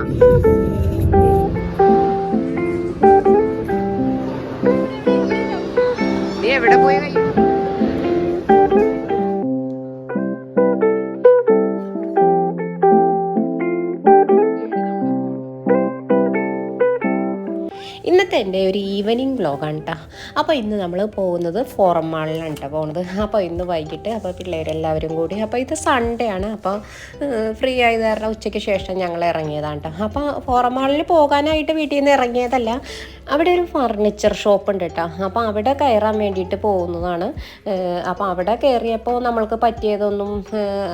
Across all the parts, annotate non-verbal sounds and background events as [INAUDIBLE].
Bye. Evening വ്ലോഗാണ് കേട്ടോ അപ്പോൾ ഇന്ന് നമ്മൾ പോകുന്നത് ഫോറം മാളിലാണ് കേട്ടോ പോകുന്നത് അപ്പോൾ ഇന്ന് വൈകിട്ട് അപ്പോൾ പിള്ളേരെല്ലാവരും കൂടി അപ്പോൾ ഇത് സൺഡേ ആണ്. അപ്പോൾ ഫ്രീ ആയത് കാരണം ഉച്ചയ്ക്ക് ശേഷം ഞങ്ങൾ ഇറങ്ങിയതാണ് കേട്ടോ അപ്പോൾ ഫോറം മാളിൽ പോകാനായിട്ട് വീട്ടിൽ നിന്ന് ഇറങ്ങിയതല്ല. അവിടെ ഒരു ഫർണിച്ചർ ഷോപ്പ് ഉണ്ട് കേട്ടോ അപ്പോൾ അവിടെ കയറാൻ വേണ്ടിയിട്ട് പോകുന്നതാണ്. അപ്പോൾ അവിടെ കയറിയപ്പോൾ നമ്മൾക്ക് പറ്റിയതൊന്നും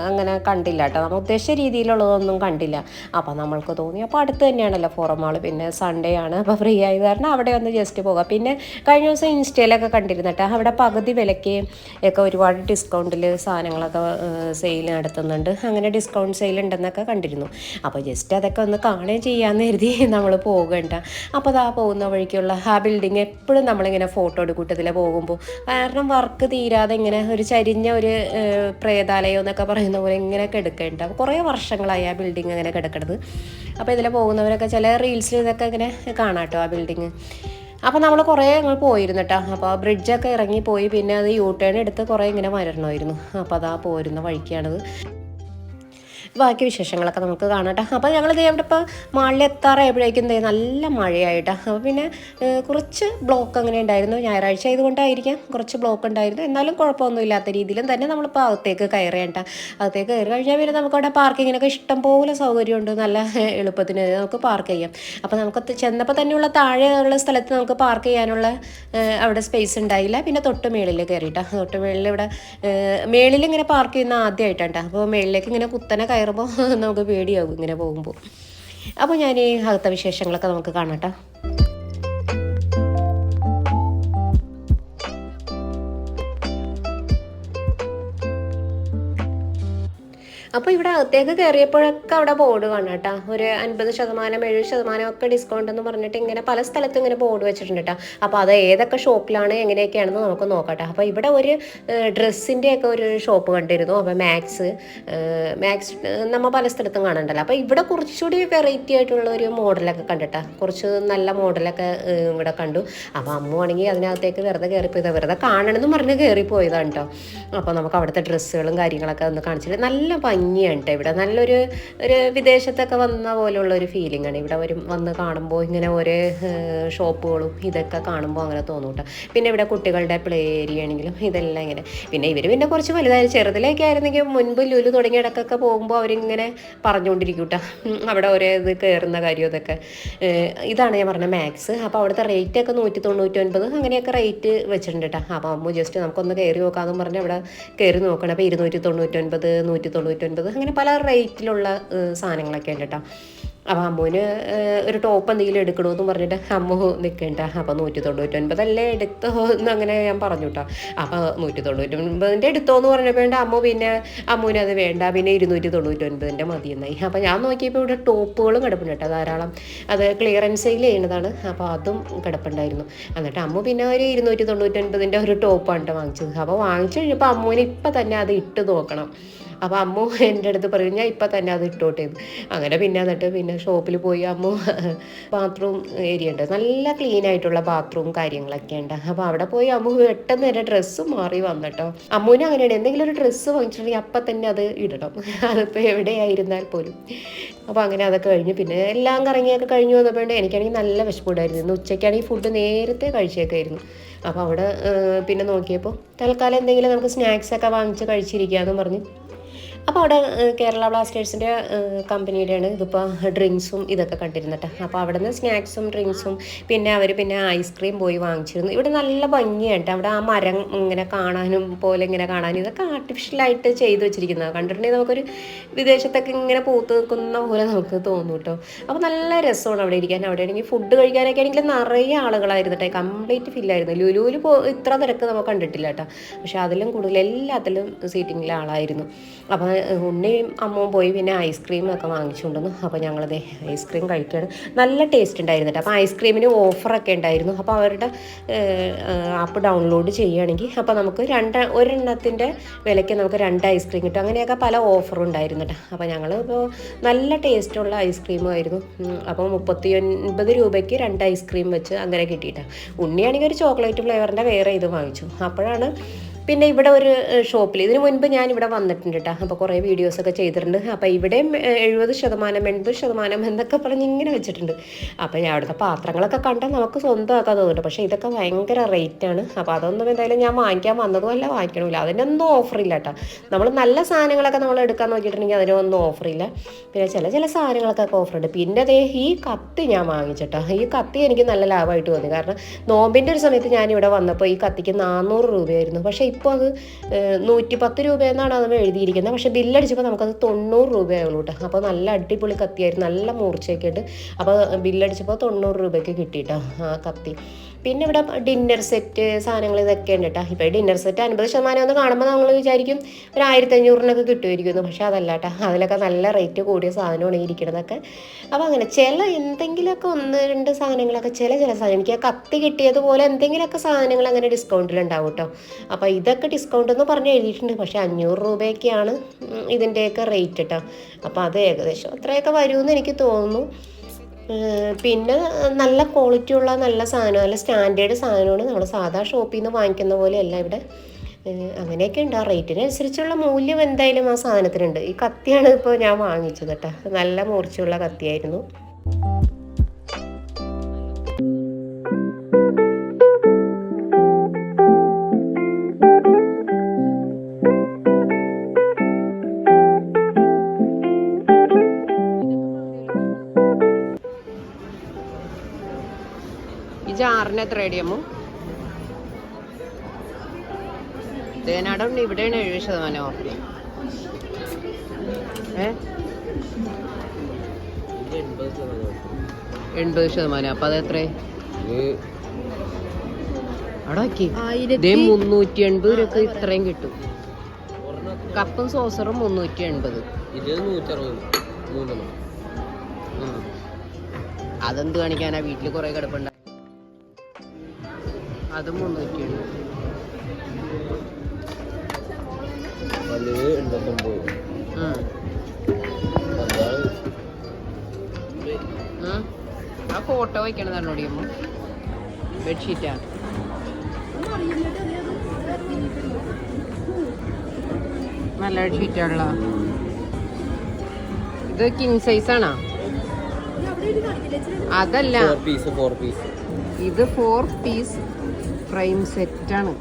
അങ്ങനെ കണ്ടില്ല കേട്ടോ നമ്മൾ ഉദ്ദേശിച്ച രീതിയിലുള്ളതൊന്നും കണ്ടില്ല. അപ്പോൾ നമ്മൾക്ക് തോന്നി. അപ്പോൾ അടുത്ത് തന്നെയാണല്ലോ ഫോറം മാൾ പിന്നെ സൺഡേ ആണ്. അപ്പോൾ ഫ്രീ ആയത് കാരണം അവിടെ ഒന്ന് ജസ്റ്റ് പോകാം. പിന്നെ കഴിഞ്ഞ ദിവസം ഇൻസ്റ്റയിലൊക്കെ കണ്ടിരുന്നു കേട്ടോ. അവിടെ പകുതി വിലയ്ക്ക് ഒക്കെ ഒരുപാട് ഡിസ്കൗണ്ടിൽ സാധനങ്ങളൊക്കെ സെയിൽ നടത്തുന്നുണ്ട്. അങ്ങനെ ഡിസ്കൗണ്ട് സെയിൽ ഉണ്ടെന്നൊക്കെ കണ്ടിരുന്നു. അപ്പോൾ ജസ്റ്റ് അതൊക്കെ ഒന്ന് കാണുകയും ചെയ്യാമെന്ന് കരുതി നമ്മൾ പോകണ്ട അപ്പോൾ അതാ പോകുന്ന വഴിക്കുള്ള ആ ബിൽഡിങ് എപ്പോഴും നമ്മളിങ്ങനെ ഫോട്ടോ എടുക്കൂട്ടത്തിൽ പോകുമ്പോൾ. കാരണം വർക്ക് തീരാതെ ഇങ്ങനെ ഒരു ചരിഞ്ഞ ഒരു പ്രേതാലയം എന്നൊക്കെ പറയുന്ന പോലെ ഇങ്ങനെയൊക്കെ എടുക്കേണ്ട അപ്പോൾ കുറേ വർഷങ്ങളായി ആ ബിൽഡിങ് അങ്ങനെ കിടക്കുന്നത് അപ്പോൾ ഇതിൽ പോകുന്നവരൊക്കെ ചില റീൽസിൽ ഇതൊക്കെ ഇങ്ങനെ കാണാം കേട്ടോ ആ ബിൽഡിങ് അപ്പോൾ നമ്മൾ കുറേ അങ്ങ് പോയിരുന്നു കേട്ടോ അപ്പോൾ ബ്രിഡ്ജൊക്കെ ഇറങ്ങി പോയി. പിന്നെ അത് യൂ ടേൺ എടുത്ത് കുറേ ഇങ്ങനെ വരണമായിരുന്നു. അപ്പോൾ അതാ പോരുന്ന വഴിക്കാണത്. ബാക്കി വിശേഷങ്ങളൊക്കെ നമുക്ക് കാണാം അപ്പോൾ ഞങ്ങൾ ഇവിടെ ഇപ്പോൾ ദേ നല്ല മഴയായിട്ട്. അപ്പോൾ പിന്നെ കുറച്ച് ബ്ലോക്ക് അങ്ങനെ ഉണ്ടായിരുന്നു. ഞായറാഴ്ച ആയതുകൊണ്ടായിരിക്കാം കുറച്ച് ബ്ലോക്ക് ഉണ്ടായിരുന്നു. എന്നാലും കുഴപ്പമൊന്നും ഇല്ലാത്ത രീതിയിലും തന്നെ നമ്മളിപ്പോൾ അകത്തേക്ക് കയറേണ്ട അകത്തേക്ക് കയറി കഴിഞ്ഞാൽ പിന്നെ നമുക്ക് അവിടെ പാർക്കിങ്ങിനൊക്കെ ഇഷ്ടം പോലെ സൗകര്യമുണ്ട്. നല്ല എളുപ്പത്തിന് നമുക്ക് പാർക്ക് ചെയ്യാം. അപ്പോൾ നമുക്ക് ചെന്നപ്പോൾ തന്നെയുള്ള താഴെയുള്ള സ്ഥലത്ത് നമുക്ക് പാർക്ക് ചെയ്യാനുള്ള അവിടെ സ്പേസ് ഉണ്ടായില്ല. പിന്നെ തൊട്ട് മേളിൽ കയറിയിട്ടാണ് തൊട്ട് മേളിൽ ഇവിടെ മേളിൽ ഇങ്ങനെ പാർക്ക് ചെയ്യുന്ന ആദ്യമായിട്ടാണ് അപ്പോൾ മേളിലേക്ക് ഇങ്ങനെ കുത്തനെ കയറുമ്പോൾ [LAUGHS] നമുക്ക് പേടിയാകും ഇങ്ങനെ പോകുമ്പോൾ അപ്പോൾ ഞാൻ ഈ അകത്തെ വിശേഷങ്ങളൊക്കെ നമുക്ക് കാണാട്ടോ. അപ്പോൾ ഇവിടെ അകത്തേക്ക് കയറിയപ്പോഴൊക്കെ അവിടെ ബോർഡ് കാണാം കേട്ടോ ഒരു അൻപത് ശതമാനം എഴുപത് ശതമാനം ഒക്കെ ഡിസ്കൗണ്ട് എന്ന് പറഞ്ഞിട്ട് ഇങ്ങനെ പല സ്ഥലത്തും ഇങ്ങനെ ബോർഡ് വെച്ചിട്ടുണ്ട് കേട്ടോ അപ്പോൾ അത് ഏതൊക്കെ ഷോപ്പിലാണ് എങ്ങനെയൊക്കെയാണെന്ന് നമുക്ക് നോക്കട്ടെ. അപ്പോൾ ഇവിടെ ഒരു ഡ്രസ്സിന്റെ ഒക്കെ ഒരു ഷോപ്പ് കണ്ടിരുന്നു. അപ്പോൾ മാക്സ് മാക്സ് നമ്മൾ പല സ്ഥലത്തും കാണണ്ടല്ലോ. അപ്പോൾ ഇവിടെ കുറച്ചുകൂടി വെറൈറ്റി ആയിട്ടുള്ള ഒരു മോഡലൊക്കെ കണ്ടിട്ടാ. കുറച്ച് നല്ല മോഡലൊക്കെ ഇവിടെ കണ്ടു. അപ്പോൾ അമ്മ ആണെങ്കിൽ അതിനകത്തേക്ക് വെറുതെ കയറിപ്പോയതാണ് വെറുതെ കാണണമെന്ന് പറഞ്ഞ് കയറിപ്പോയതാണ് കേട്ടോ അപ്പോൾ നമുക്ക് അവിടുത്തെ ഡ്രസ്സുകളും കാര്യങ്ങളൊക്കെ ഒന്ന് കാണിച്ചിട്ട് നല്ല ഭംഗിയാണ് കേട്ടോ ഇവിടെ നല്ലൊരു ഒരു വിദേശത്തൊക്കെ വന്ന പോലെയുള്ള ഒരു ഫീലിംഗ് ആണ്. ഇവിടെ വരും വന്ന് കാണുമ്പോൾ ഇങ്ങനെ ഓരോ ഷോപ്പുകളും ഇതൊക്കെ കാണുമ്പോൾ അങ്ങനെ തോന്നും കേട്ടോ പിന്നെ ഇവിടെ കുട്ടികളുടെ പ്ലേ ഏരിയ ആണെങ്കിലും ഇതെല്ലാം ഇങ്ങനെ. പിന്നെ ഇവർ പിന്നെ കുറച്ച് വലുതായി. ചെറുതിലേക്ക് ആയിരുന്നെങ്കിൽ മുൻപ് ലുലു തുടങ്ങിയ ഇടക്കൊക്കെ പോകുമ്പോൾ അവരിങ്ങനെ പറഞ്ഞുകൊണ്ടിരിക്കും കേട്ടോ അവിടെ ഓരോ ഇത് കയറുന്ന കാര്യം ഇതൊക്കെ. ഇതാണ് ഞാൻ പറഞ്ഞ മാക്സ് അപ്പോൾ അവിടുത്തെ റേറ്റ് ഒക്കെ നൂറ്റി തൊണ്ണൂറ്റി ഒൻപത് അങ്ങനെയൊക്കെ റേറ്റ് വെച്ചിട്ടുണ്ട് കേട്ടോ അപ്പോൾ ജസ്റ്റ് നമുക്കൊന്ന് കയറി നോക്കാമെന്ന് പറഞ്ഞ് അവിടെ കയറി നോക്കണം. അപ്പോൾ ഇരുന്നൂറ്റി തൊണ്ണൂറ്റൊൻപത് നൂറ്റി തൊണ്ണൂറ്റൊൻപത് അങ്ങനെ പല റേറ്റിലുള്ള സാധനങ്ങളൊക്കെ ഉണ്ട് കേട്ടോ അപ്പോൾ അമ്മുവിന് ഒരു ടോപ്പ് എന്തെങ്കിലും എടുക്കണമെന്ന് പറഞ്ഞിട്ട് അമ്മു നിൽക്കണ്ട അപ്പോൾ നൂറ്റി തൊണ്ണൂറ്റൊൻപതല്ലേ എടുത്തോ എന്ന് അങ്ങനെ ഞാൻ പറഞ്ഞു കേട്ടോ അപ്പോൾ നൂറ്റി തൊണ്ണൂറ്റൊൻപതിന്റെ എടുത്തോ എന്ന് പറഞ്ഞപ്പോൾ അമ്മു പിന്നെ അമ്മുവിന് അത് വേണ്ട പിന്നെ ഇരുന്നൂറ്റി തൊണ്ണൂറ്റൊൻപതിന്റെ മതി എന്നായി അപ്പോൾ ഞാൻ നോക്കിയപ്പോൾ ഇവിടെ ടോപ്പുകളും കിടപ്പുണ്ട് ധാരാളം. അത് ക്ലിയറൻസ് സെയിൽ ചെയ്യുന്നതാണ് അപ്പോൾ അതും കിടപ്പുണ്ടായിരുന്നു. എന്നിട്ട് അമ്മു പിന്നെ ഒരു ഇരുന്നൂറ്റി തൊണ്ണൂറ്റൊൻപതിന്റെ ഒരു ടോപ്പാണ് കേട്ടോ വാങ്ങിച്ചത്. അപ്പോൾ വാങ്ങിച്ചു കഴിഞ്ഞപ്പോൾ അമ്മുവിന് ഇപ്പം തന്നെ അത് ഇട്ട് നോക്കണം. അപ്പോൾ അമ്മു എന്റെ അടുത്ത് പറയും ഞാൻ ഇപ്പം തന്നെ അത് ഇട്ടോട്ടെ അങ്ങനെ പിന്നെ എന്നിട്ട് പിന്നെ ഷോപ്പിൽ പോയി അമ്മു [LAUGHS] ബാത്റൂം ഏരിയ ഉണ്ട്. നല്ല ക്ലീൻ ആയിട്ടുള്ള ബാത്റൂം കാര്യങ്ങളൊക്കെ ഉണ്ട്. അപ്പോൾ അവിടെ പോയി അമ്മു പെട്ടെന്ന് എന്റെ ഡ്രസ്സ് മാറി വന്നിട്ടോ. അമ്മുവിന് അങ്ങനെയാണ്. എന്തെങ്കിലും ഒരു ഡ്രസ്സ് വാങ്ങിച്ചിട്ടുണ്ടെങ്കിൽ അപ്പം തന്നെ അത് ഇടണം. [LAUGHS] അതിപ്പോൾ എവിടെയായിരുന്നാൽ പോലും. അപ്പോൾ അങ്ങനെ അതൊക്കെ കഴിഞ്ഞ്. പിന്നെ എല്ലാം കറങ്ങിയൊക്കെ കഴിഞ്ഞ് വന്നപ്പോൾ എനിക്കാണെങ്കിൽ നല്ല വിശപ്പുണ്ടായിരുന്നു. ഇന്ന് ഉച്ചയ്ക്കാണെങ്കിൽ ഫുഡ് നേരത്തെ കഴിച്ചേക്കായിരുന്നു. അപ്പോൾ അവിടെ പിന്നെ നോക്കിയപ്പോൾ തൽക്കാലം എന്തെങ്കിലും നമുക്ക് സ്നാക്സ് ഒക്കെ വാങ്ങിച്ച് കഴിച്ചിരിക്കാമെന്ന് പറഞ്ഞ് അപ്പോൾ അവിടെ കേരള ബ്ലാസ്റ്റേഴ്സിന്റെ കമ്പനിയുടെയാണ് ഇതിപ്പോൾ ഡ്രിങ്ക്സും ഇതൊക്കെ കണ്ടിരുന്നിട്ട് അപ്പോൾ അവിടെ നിന്ന് സ്നാക്സും ഡ്രിങ്ക്സും പിന്നെ അവർ പിന്നെ ഐസ്ക്രീം പോയി വാങ്ങിച്ചിരുന്നു. ഇവിടെ നല്ല ഭംഗിയായിട്ട് അവിടെ ആ മരം ഇങ്ങനെ കാണാനും പോലെ ഇങ്ങനെ കാണാനും ഇതൊക്കെ ആർട്ടിഫിഷ്യലായിട്ട് ചെയ്തു വെച്ചിരിക്കുന്നത്. കണ്ടിട്ടുണ്ടെങ്കിൽ നമുക്കൊരു വിദേശത്തൊക്കെ ഇങ്ങനെ പൂത്ത് നിൽക്കുന്ന പോലെ നമുക്ക് തോന്നും കേട്ടോ അപ്പോൾ നല്ല രസമാണ് അവിടെ ഇരിക്കാൻ. അവിടെ ആണെങ്കിൽ ഫുഡ് കഴിക്കാനൊക്കെ ആണെങ്കിൽ നിറയെ ആളുകളായിരുന്നു കേട്ടോ കംപ്ലീറ്റ് ഫില്ലായിരുന്നു ലുലുവിൽ പോ ഇത്ര തിരക്ക് നമുക്ക് കണ്ടിട്ടില്ല കേട്ടോ പക്ഷേ അതിലും കൂടുതൽ എല്ലാത്തിലും സീറ്റിങ്ങിലെ ആളായിരുന്നു. അപ്പോൾ ഉണ്ണിയും അമ്മവും പോയി പിന്നെ ഐസ്ക്രീം ഒക്കെ വാങ്ങിച്ചുകൊണ്ടുവന്നു. അപ്പോൾ ഞങ്ങളത് ഐസ്ക്രീം കഴിക്കുകയാണ്. നല്ല ടേസ്റ്റ് ഉണ്ടായിരുന്നു കേട്ടോ. അപ്പോൾ ഐസ്ക്രീമിന് ഓഫറൊക്കെ ഉണ്ടായിരുന്നു. അപ്പോൾ അവരുടെ ആപ്പ് ഡൗൺലോഡ് ചെയ്യുകയാണെങ്കിൽ അപ്പോൾ നമുക്ക് രണ്ട് ഒരെണ്ണത്തിന്റെ വിലയ്ക്ക് നമുക്ക് രണ്ട് ഐസ്ക്രീം കിട്ടും. അങ്ങനെയൊക്കെ പല ഓഫറും ഉണ്ടായിരുന്നു കേട്ടോ. അപ്പോൾ ഞങ്ങൾ ഇപ്പോൾ നല്ല ടേസ്റ്റുള്ള ഐസ്ക്രീമും ആയിരുന്നു. അപ്പോൾ മുപ്പത്തി ഒൻപത് രൂപയ്ക്ക് രണ്ട് ഐസ്ക്രീം വെച്ച് അങ്ങനെ കിട്ടിയിട്ടാണ് ഉണ്ണിയാണെങ്കിൽ ഒരു ചോക്ലേറ്റ് ഫ്ലേവറിന്റെ വേറെ ഇത് വാങ്ങിച്ചു. അപ്പോഴാണ് പിന്നെ ഇവിടെ ഒരു ഷോപ്പിൽ ഇതിനു മുൻപ് ഞാൻ ഇവിടെ വന്നിട്ടുണ്ട് കേട്ടോ അപ്പോൾ കുറേ വീഡിയോസൊക്കെ ചെയ്തിട്ടുണ്ട്. അപ്പോൾ ഇവിടെയും ഏഹ്, എഴുപത് ശതമാനം എൺപത് ശതമാനം എന്നൊക്കെ പറഞ്ഞ് ഇങ്ങനെ വെച്ചിട്ടുണ്ട്. അപ്പോൾ ഞാൻ അവിടുത്തെ പാത്രങ്ങളൊക്കെ കണ്ടാൽ നമുക്ക് സ്വന്തമാക്കാൻ തോന്നുന്നുണ്ട്. പക്ഷേ ഇതൊക്കെ ഭയങ്കര റേറ്റാണ് അപ്പോൾ അതൊന്നും എന്തായാലും ഞാൻ വാങ്ങിക്കാൻ വന്നതും അല്ല വാങ്ങിക്കണമില്ല. അതിനൊന്നും ഓഫറില്ല കേട്ടോ നമ്മൾ നല്ല സാധനങ്ങളൊക്കെ നമ്മൾ എടുക്കാൻ നോക്കിയിട്ടുണ്ടെങ്കിൽ അതിനൊന്നും ഓഫറില്ല പിന്നെ ചില ചില സാധനങ്ങൾക്കൊക്കെ ഓഫറുണ്ട് പിന്നെ അതേ ഈ കത്തി ഞാൻ വാങ്ങിച്ചിട്ടോ ഈ കത്തി എനിക്ക് നല്ല ലാഭമായിട്ട് തോന്നി കാരണം നോമ്പിന്റെ ഒരു സമയത്ത് ഞാനിവിടെ വന്നപ്പോൾ ഈ കത്തിക്ക് നാനൂറ് രൂപയായിരുന്നു. പക്ഷേ ഇപ്പോൾ അത് നൂറ്റി പത്ത് രൂപയെന്നാണ് അത് എഴുതിയിരിക്കുന്നത്. പക്ഷേ ബില്ലടിച്ചപ്പോൾ നമുക്കത് തൊണ്ണൂറ് രൂപയായുള്ളൂ കേട്ടോ. അപ്പോൾ നല്ല അടിപൊളി കത്തിയായിരുന്നു. നല്ല മൂർച്ചയൊക്കെ ഉണ്ട് അപ്പോൾ ബില്ലടിച്ചപ്പോൾ തൊണ്ണൂറ് രൂപയ്ക്ക് കിട്ടിയിട്ടോ ആ കത്തി. പിന്നെ ഇവിടെ ഡിന്നർ സെറ്റ് സാധനങ്ങൾ ഇതൊക്കെ ഉണ്ട് കേട്ടോ ഇപ്പോൾ ഡിന്നർ സെറ്റ് അൻപത് ശതമാനം എന്ന് കാണുമ്പോൾ നമ്മൾ വിചാരിക്കും ഒരു ആയിരത്തി അഞ്ഞൂറിനൊക്കെ കിട്ടുമായിരിക്കുന്നു പക്ഷേ അതല്ല കേട്ടോ അതിലൊക്കെ നല്ല റേറ്റ് കൂടിയ സാധനമാണ് ഇരിക്കണതൊക്കെ. അപ്പോൾ അങ്ങനെ ചില എന്തെങ്കിലുമൊക്കെ ഒന്ന് രണ്ട് സാധനങ്ങളൊക്കെ ചില ചില സാധനം. എനിക്ക് ആ കത്തി കിട്ടിയതുപോലെ എന്തെങ്കിലുമൊക്കെ സാധനങ്ങൾ അങ്ങനെ ഡിസ്കൗണ്ടിൽ ഉണ്ടാവും കേട്ടോ അപ്പോൾ ഇതൊക്കെ ഡിസ്കൗണ്ട് എന്ന് പറഞ്ഞ് എഴുതിയിട്ടുണ്ട്. പക്ഷേ അഞ്ഞൂറ് രൂപയൊക്കെയാണ് ഇതിന്റെയൊക്കെ റേറ്റ് കേട്ടോ അപ്പോൾ അത് ഏകദേശം അത്രയൊക്കെ വരുമെന്ന് എനിക്ക് തോന്നുന്നു. പിന്നെ നല്ല ക്വാളിറ്റി ഉള്ള നല്ല സാധനം നല്ല സ്റ്റാൻഡേർഡ് സാധനമാണ് നമ്മൾ സാധാ ഷോപ്പിൽ നിന്ന് വാങ്ങിക്കുന്ന പോലെയല്ല ഇവിടെ. അങ്ങനെയൊക്കെ ഉണ്ട്. ആ റേറ്റിനനുസരിച്ചുള്ള മൂല്യം എന്തായാലും ആ സാധനത്തിനുണ്ട്. ഈ കത്തിയാണ് ഇപ്പോൾ ഞാൻ വാങ്ങിച്ചത് കേട്ടോ. നല്ല മൂർച്ചയുള്ള കത്തിയായിരുന്നു. ഈ ജാറിന് എത്ര അടിയമ്മു തേനാടുണ്ട് ഇവിടെയാണ് എഴുപത് ശതമാനം ഓഫ് ഏ? എൺപത് ശതമാനം അപ്പൊ അത് എത്ര അടാക്കി ഇതേ മുന്നൂറ്റി എൺപത് രൂപ ഇത്രയും കിട്ടും. കപ്പും സോസറും മുന്നൂറ്റി എൺപത്. അതെന്ത് കാണിക്കാനാ? വീട്ടിൽ കുറെ കിടപ്പുണ്ട. അത് മുന്നൂറ്റി എൺപത്തൊമ്പത്. ആ ഫോട്ടോ വയ്ക്കണതാണ് ഓടിയമ്മ ബെഡ്ഷീറ്റാണ് നല്ല ബെഡ്ഷീറ്റാണല്ലോ. ഇത് കിങ് സൈസ് ആണോ? അതല്ല. ഫോർ പീസ് ഫോർ പീസ് ഇത് ഫോർ പീസ് ഫ്രെയിം സെറ്റാണ്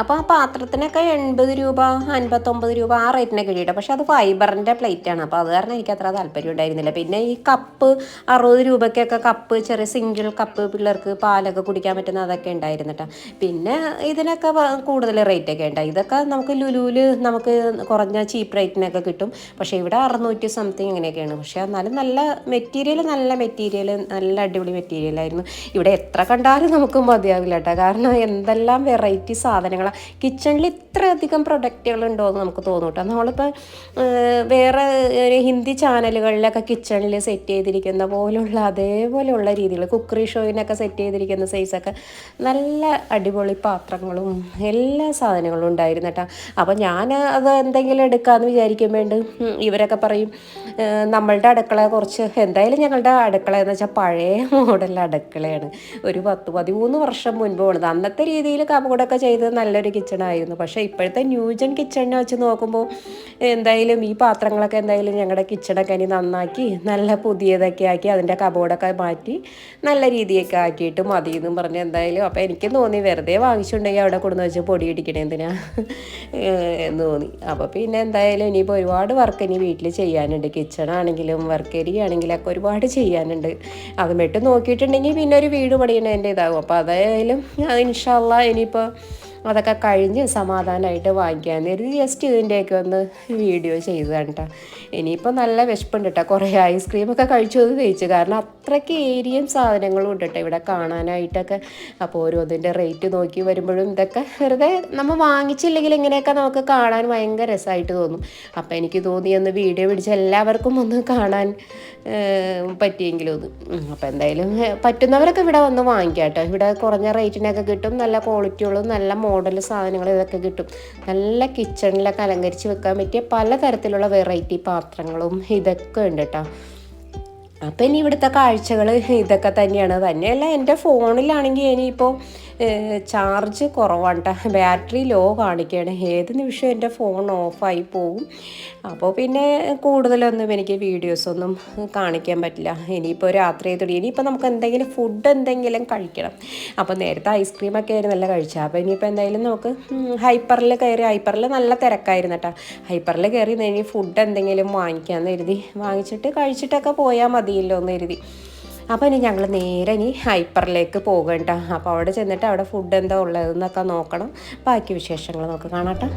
അപ്പോൾ ആ പാത്രത്തിനൊക്കെ എൺപത് രൂപ അൻപത്തൊമ്പത് രൂപ ആ റേറ്റിനൊക്കെ കിട്ടിയിട്ട് പക്ഷെ അത് ഫൈബറിന്റെ പ്ലേറ്റാണ് അപ്പോൾ അത് കാരണം എനിക്ക് അത്ര താല്പര്യം ഉണ്ടായിരുന്നില്ല. പിന്നെ ഈ കപ്പ് അറുപത് രൂപയ്ക്കൊക്കെ കപ്പ് ചെറിയ സിംഗിൾ കപ്പ് പിള്ളേർക്ക് പാലൊക്കെ കുടിക്കാൻ പറ്റുന്ന അതൊക്കെ ഉണ്ടായിരുന്നു കേട്ടോ പിന്നെ ഇതിനൊക്കെ കൂടുതൽ റേറ്റൊക്കെ ഉണ്ടായി ഇതൊക്കെ നമുക്ക് ലുലുവിൽ നമുക്ക് കുറഞ്ഞ ചീപ്പ് റേറ്റിനൊക്കെ കിട്ടും. പക്ഷേ ഇവിടെ അറുന്നൂറ്റി സംതിങ് ഇങ്ങനെയൊക്കെയാണ് പക്ഷേ എന്നാലും നല്ല മെറ്റീരിയൽ നല്ല മെറ്റീരിയൽ നല്ല അടിപൊളി മെറ്റീരിയലായിരുന്നു ഇവിടെ എത്ര കണ്ടാലും നമുക്ക് മതിയാവില്ല കേട്ടോ കാരണം എന്തെല്ലാം വെറൈറ്റി സാധനങ്ങളാണ് കിച്ചണിൽ ഇത്രയധികം പ്രൊഡക്റ്റുകൾ ഉണ്ടോ എന്ന് നമുക്ക് തോന്നും കേട്ടോ നമ്മളിപ്പോൾ വേറെ ഒരു ഹിന്ദി ചാനലുകളിലൊക്കെ കിച്ചണിൽ സെറ്റ് ചെയ്തിരിക്കുന്ന പോലുള്ള അതേപോലെയുള്ള രീതികൾ കുക്കറി ഷോയിനൊക്കെ സെറ്റ് ചെയ്തിരിക്കുന്ന സൈസൊക്കെ നല്ല അടിപൊളി പാത്രങ്ങളും എല്ലാ സാധനങ്ങളും ഉണ്ടായിരുന്നു കേട്ടോ അപ്പോൾ ഞാൻ അത് എന്തെങ്കിലും എടുക്കാമെന്ന് വിചാരിക്കുമ്പോണ്ട് ഇവരൊക്കെ പറയും നമ്മളുടെ അടുക്കള കുറച്ച് എന്തായാലും ഞങ്ങളുടെ അടുക്കള എന്ന് വെച്ചാൽ പഴയ മോഡൽ അടുക്കളയാണ്. ഒരു പത്ത് പതിമൂന്ന് വർഷം മുൻപ് പോണത്. അന്നത്തെ രീതിയിൽ കബോർഡൊക്കെ ചെയ്ത് നല്ലൊരു കിച്ചണായിരുന്നു പക്ഷേ ഇപ്പോഴത്തെ ന്യൂജൻ കിച്ചണിനെ വെച്ച് നോക്കുമ്പോൾ എന്തായാലും ഈ പാത്രങ്ങളൊക്കെ എന്തായാലും ഞങ്ങളുടെ കിച്ചണൊക്കെ ഇനി നന്നാക്കി നല്ല പുതിയതൊക്കെ ആക്കി അതിന്റെ കബോർഡൊക്കെ മാറ്റി നല്ല രീതിയൊക്കെ ആക്കിയിട്ട് മതി എന്നും പറഞ്ഞ് എന്തായാലും അപ്പോൾ എനിക്ക് തോന്നി വെറുതെ വാങ്ങിച്ചിട്ടുണ്ടെങ്കിൽ അവിടെ കൊണ്ടുവന്ന് വെച്ച് പൊടി ഇടിക്കണേ എന്തിനാ? എന്ന് തോന്നി. അപ്പോൾ പിന്നെ എന്തായാലും ഇനിയിപ്പോൾ ഒരുപാട് വർക്ക് ഇനി വീട്ടിൽ ചെയ്യാനുണ്ട്. കിച്ചണാണെങ്കിലും വർക്ക് ഏരിയ ആണെങ്കിലും ഒക്കെ ഒരുപാട് ചെയ്യാനുണ്ട്. അത് മെട്ട് നോക്കിയിട്ടുണ്ടെങ്കിൽ പിന്നെ ഒരു വീട് പണിയണതിന്റെ ഇതാകും അപ്പോൾ അതായാലും ഇൻഷാല്ല ഇനിയിപ്പോൾ അതൊക്കെ കഴിഞ്ഞ് സമാധാനമായിട്ട് വാങ്ങിക്കാൻ നേരം ജസ്റ്റ് ഇതിന്റെയൊക്കെ ഒന്ന് വീഡിയോ ചെയ്തതാണ് കേട്ടോ ഇനിയിപ്പോൾ നല്ല വിശപ്പുണ്ട് കേട്ടോ കുറേ ഐസ്ക്രീമൊക്കെ കഴിച്ചു അത് തേച്ച് കാരണം അത്രയ്ക്ക് ഏരിയയും സാധനങ്ങളും ഉണ്ട് കേട്ടോ ഇവിടെ കാണാനായിട്ടൊക്കെ. അപ്പോൾ ഓരോന്നിന്റെ റേറ്റ് നോക്കി വരുമ്പോഴും ഇതൊക്കെ വെറുതെ നമ്മൾ വാങ്ങിച്ചില്ലെങ്കിൽ ഇങ്ങനെയൊക്കെ നമുക്ക് കാണാൻ ഭയങ്കര രസമായിട്ട് തോന്നും. അപ്പോൾ എനിക്ക് തോന്നി ഒന്ന് വീഡിയോ പിടിച്ച് എല്ലാവർക്കും ഒന്ന് കാണാൻ പറ്റിയെങ്കിലും ഒന്ന്. അപ്പോൾ എന്തായാലും പറ്റുന്നവരൊക്കെ ഇവിടെ വന്ന് വാങ്ങിക്കാം കേട്ടോ ഇവിടെ കുറഞ്ഞ റേറ്റിനൊക്കെ കിട്ടും. നല്ല ക്വാളിറ്റിയുള്ളതും നല്ല മോഡൽ സാധനങ്ങൾ ഇതൊക്കെ കിട്ടും. നല്ല കിച്ചണിലൊക്കെ അലങ്കരിച്ച് വെക്കാൻ പറ്റിയ പലതരത്തിലുള്ള വെറൈറ്റി പാത്രങ്ങളും ഇതൊക്കെ ഉണ്ട് കേട്ടോ അപ്പം ഇനി ഇവിടുത്തെ കാഴ്ചകൾ ഇതൊക്കെ തന്നെയാണ്. തന്നെയല്ല എന്റെ ഫോണിലാണെങ്കിൽ ഇനിയിപ്പോൾ ചാർജ് കുറവാണ് കേട്ടോ ബാറ്ററി ലോ കാണിക്കുകയാണ് ഏത് നിമിഷം എന്റെ ഫോൺ ഓഫായി പോവും. അപ്പോൾ പിന്നെ കൂടുതലൊന്നും എനിക്ക് വീഡിയോസൊന്നും കാണിക്കാൻ പറ്റില്ല. ഇനിയിപ്പോൾ രാത്രി തുടങ്ങി ഇനിയിപ്പോൾ നമുക്ക് എന്തെങ്കിലും ഫുഡ് എന്തെങ്കിലും കഴിക്കണം. അപ്പോൾ നേരത്തെ ഐസ്ക്രീമൊക്കെ ആയിരുന്നല്ല കഴിച്ചത്. അപ്പോൾ ഇനിയിപ്പോൾ എന്തായാലും നമുക്ക് ഹൈപ്പറിൽ കയറി ഹൈപ്പറിൽ നല്ല തിരക്കായിരുന്നു കേട്ടോ ഹൈപ്പറിൽ കയറി ഇനി ഫുഡ് എന്തെങ്കിലും വാങ്ങിക്കാമെന്ന് കരുതി. വാങ്ങിച്ചിട്ട് കഴിച്ചിട്ടൊക്കെ പോയാൽ മതിയല്ലോ എന്ന് കരുതി. അപ്പോൾ ഇനി ഞങ്ങൾ നേരെ ഇനി ഹൈപ്പറിലേക്ക് പോകണ്ട അപ്പോൾ അവിടെ ചെന്നിട്ട് അവിടെ ഫുഡ് എന്താ ഉള്ളതെന്നൊക്കെ നോക്കണം. ബാക്കി വിശേഷങ്ങൾ നമുക്ക് കാണാട്ടോ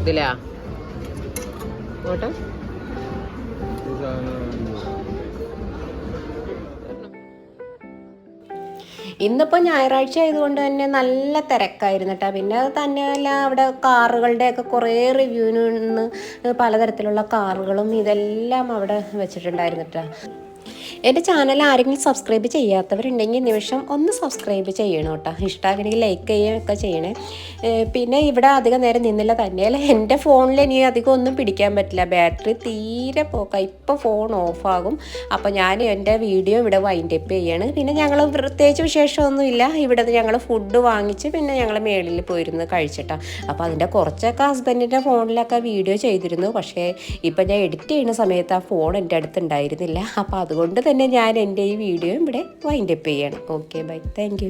ഇതിലാ? നോട്ടെ ഇന്നിപ്പോൾ ഞായറാഴ്ച ആയതുകൊണ്ട് തന്നെ നല്ല തിരക്കായിരുന്നു കേട്ടോ പിന്നെ അത് തന്നെയല്ല അവിടെ കാറുകളുടെയൊക്കെ കുറേ റിവ്യൂവിന് പലതരത്തിലുള്ള കാറുകളും ഇതെല്ലാം അവിടെ വെച്ചിട്ടുണ്ടായിരുന്നു കേട്ടോ എന്റെ ചാനൽ ആരെങ്കിലും സബ്സ്ക്രൈബ് ചെയ്യാത്തവരുണ്ടെങ്കിൽ നിമിഷം ഒന്ന് സബ്സ്ക്രൈബ് ചെയ്യണം കേട്ടോ. ഇഷ്ടമാണെങ്കിൽ ലൈക്ക് ചെയ്യുകയൊക്കെ ചെയ്യണേ. പിന്നെ ഇവിടെ അധികം നേരം നിന്നില്ല തന്നെയല്ല. എന്റെ ഫോണിൽ ഇനി അധികം ഒന്നും പിടിക്കാൻ പറ്റില്ല. ബാറ്ററി തീരെ പോക്കാം. ഇപ്പോൾ ഫോൺ ഓഫാകും അപ്പോൾ ഞാൻ എന്റെ വീഡിയോ ഇവിടെ വൈൻഡ് അപ്പ് ചെയ്യാണ്. പിന്നെ ഞങ്ങൾ പ്രത്യേകിച്ച് വിശേഷമൊന്നുമില്ല. ഇവിടെ ഞങ്ങൾ ഫുഡ് വാങ്ങിച്ച് പിന്നെ ഞങ്ങൾ മേളിൽ പോയിരുന്ന് കഴിച്ചിട്ടാണ് അപ്പോൾ അതിന്റെ കുറച്ചൊക്കെ ഹസ്ബൻഡിന്റെ ഫോണിലൊക്കെ വീഡിയോ ചെയ്തിരുന്നു. പക്ഷേ ഇപ്പം ഞാൻ എഡിറ്റ് ചെയ്യുന്ന സമയത്ത് ആ ഫോൺ എന്റെ അടുത്ത് ഉണ്ടായിരുന്നില്ല. അപ്പോൾ അതുകൊണ്ട് തന്നെ ഞാൻ എന്റെ ഈ വീഡിയോ ഇവിടെ വൈൻഡപ്പ് ചെയ്യണം. Okay bye thank